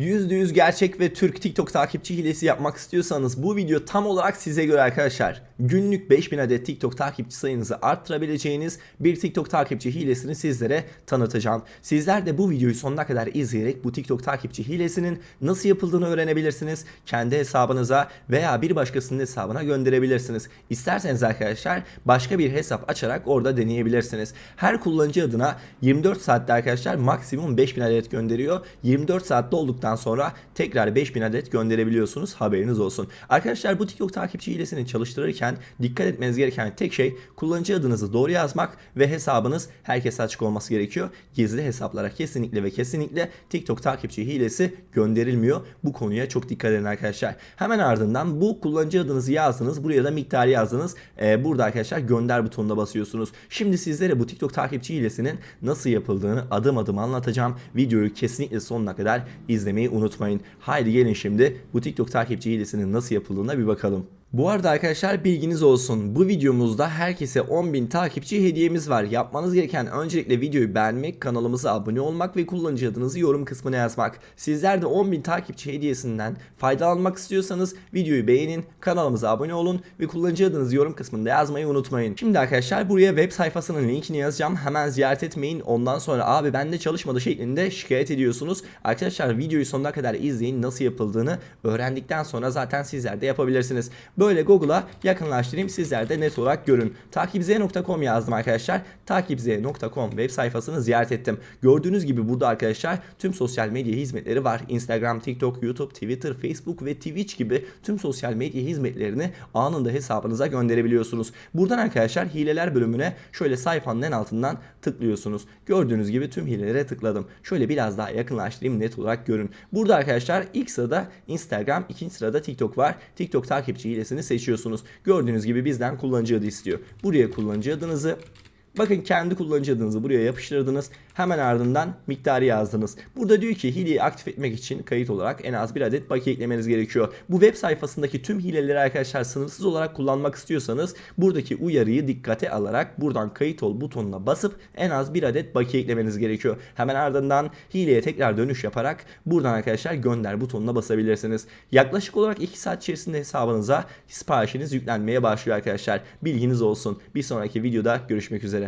%100 gerçek ve Türk TikTok takipçi hilesi yapmak istiyorsanız bu video tam olarak size göre arkadaşlar. Günlük 5000 adet TikTok takipçi sayınızı arttırabileceğiniz bir TikTok takipçi hilesini sizlere tanıtacağım. Sizler de bu videoyu sonuna kadar izleyerek bu TikTok takipçi hilesinin nasıl yapıldığını öğrenebilirsiniz. Kendi hesabınıza veya bir başkasının hesabına gönderebilirsiniz. İsterseniz arkadaşlar başka bir hesap açarak orada deneyebilirsiniz. Her kullanıcı adına 24 saatte arkadaşlar maksimum 5000 adet gönderiyor. 24 saatte olduktan sonra tekrar 5000 adet gönderebiliyorsunuz. Haberiniz olsun. Arkadaşlar bu TikTok takipçi hilesini çalıştırırken dikkat etmeniz gereken tek şey kullanıcı adınızı doğru yazmak ve hesabınız herkese açık olması gerekiyor. Gizli hesaplara kesinlikle ve kesinlikle TikTok takipçi hilesi gönderilmiyor. Bu konuya çok dikkat edin arkadaşlar. Hemen ardından bu kullanıcı adınızı yazdınız. Buraya da miktarı yazdınız. Ee, burada arkadaşlar gönder butonuna basıyorsunuz. Şimdi sizlere bu TikTok takipçi hilesinin nasıl yapıldığını adım adım anlatacağım. Videoyu kesinlikle sonuna kadar izlemeyi unutmayın. Haydi gelin şimdi bu TikTok takipçi hilesinin nasıl yapıldığına bir bakalım. Bu arada arkadaşlar bilginiz olsun. Bu videomuzda herkese 10.000 takipçi hediyemiz var. Yapmanız gereken öncelikle videoyu beğenmek, kanalımıza abone olmak ve kullanıcı adınızı yorum kısmına yazmak. Sizler de 10.000 takipçi hediyesinden faydalanmak istiyorsanız videoyu beğenin, kanalımıza abone olun ve kullanıcı adınızı yorum kısmında yazmayı unutmayın. Şimdi arkadaşlar buraya web sayfasının linkini yazacağım. Hemen ziyaret etmeyin. Ondan sonra abi bende çalışmadı şeklinde şikayet ediyorsunuz. Arkadaşlar videoyu sonuna kadar izleyin. Nasıl yapıldığını öğrendikten sonra zaten sizler de yapabilirsiniz. Böyle Google'a yakınlaştırayım sizler de net olarak görün. Takipz.com yazdım arkadaşlar. Takipz.com web sayfasını ziyaret ettim. Gördüğünüz gibi burada arkadaşlar tüm sosyal medya hizmetleri var. Instagram, TikTok, YouTube, Twitter, Facebook ve Twitch gibi tüm sosyal medya hizmetlerini anında hesabınıza gönderebiliyorsunuz. Buradan arkadaşlar hileler bölümüne şöyle sayfanın en altından tıklıyorsunuz. Gördüğünüz gibi tüm hilelere tıkladım. Şöyle biraz daha yakınlaştırayım net olarak görün. Burada arkadaşlar ilk sırada Instagram, ikinci sırada TikTok var. TikTok takipçi hilesini seçiyorsunuz. Gördüğünüz gibi bizden kullanıcı adı istiyor. Buraya kullanıcı adınızı Bakın kendi kullanıcı adınızı buraya yapıştırdınız. Hemen ardından miktarı yazdınız. Burada diyor ki hileyi aktif etmek için kayıt olarak en az bir adet bakiye eklemeniz gerekiyor. Bu web sayfasındaki tüm hileleri arkadaşlar sınırsız olarak kullanmak istiyorsanız buradaki uyarıyı dikkate alarak buradan kayıt ol butonuna basıp en az bir adet bakiye eklemeniz gerekiyor. Hemen ardından hileye tekrar dönüş yaparak buradan arkadaşlar gönder butonuna basabilirsiniz. Yaklaşık olarak 2 saat içerisinde hesabınıza siparişiniz yüklenmeye başlıyor arkadaşlar. Bilginiz olsun. Bir sonraki videoda görüşmek üzere.